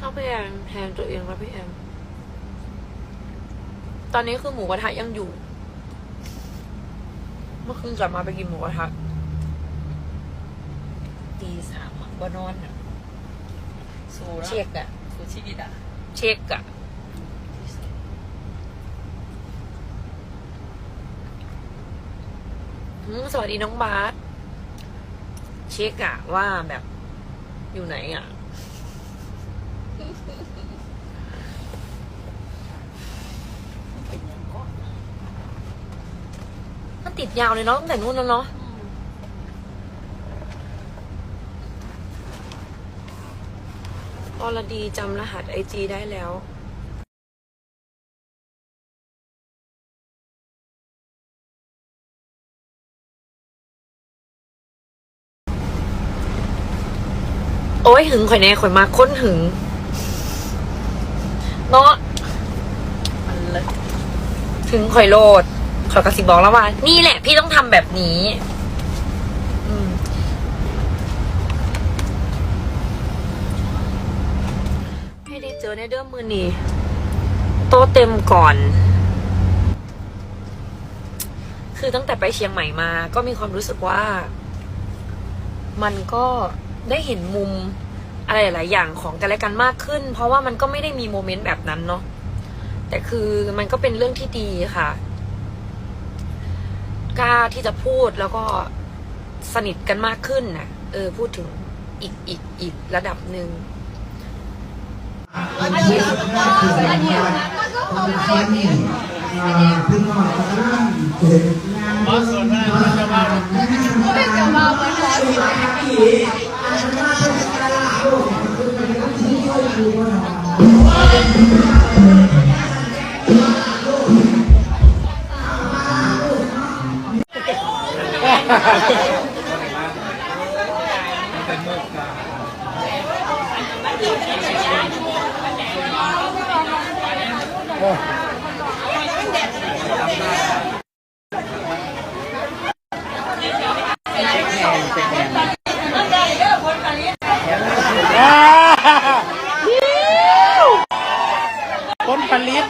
เอาพี่แอมแทนตัวเองแล้วพี่แอม ตอนนี้คือหมูกระทะยังอยู่ เมื่อคืนกลับมาไปกินหมูกระทะตีสามอะว่านอนอะสู้แล้วเช็คอะสู้ชีวิตอะเช็คอะอืมสวัสดีน้องบาสเช็คอะว่าแบบอยู่ไหนอะเป็นยังก็ มันติดยาวเลยเนาะตั้งแต่นู้นแล้วเนาะอรดีจำรหัสไอจีได้แล้วโอ้ยหึงข่อยแน่ข่อยมาค้นหึง เนาะมันเลิศถึงข่อยโลดขอยกระสิบบอกแล้วว่า นี่แหละ พี่ต้องทำแบบนี้อืมไม่ได้เจอในเดิมมือนี่โตเต็มก่อน คือตั้งแต่ไปเชียงใหม่มา ก็มีความรู้สึกว่า มันก็ได้เห็นมุม อะไรหลายๆอย่างของกันและกันมากขึ้น เพราะว่ามันก็ไม่ได้มีโมเมนต์แบบนั้นเนาะแต่คือมันก็เป็นเรื่องที่ดีค่ะกล้าที่จะพูดแล้วก็สนิทกันมากขึ้นนะเออ พูดถึงอีกอีกอีกระดับหนึ่งอันนี้ก็อันนี้มันก็พอไปเนี่ยพี่น้องกำลังเห็นงานบอสส่วนมากเราจะมา ไปลาลิ้น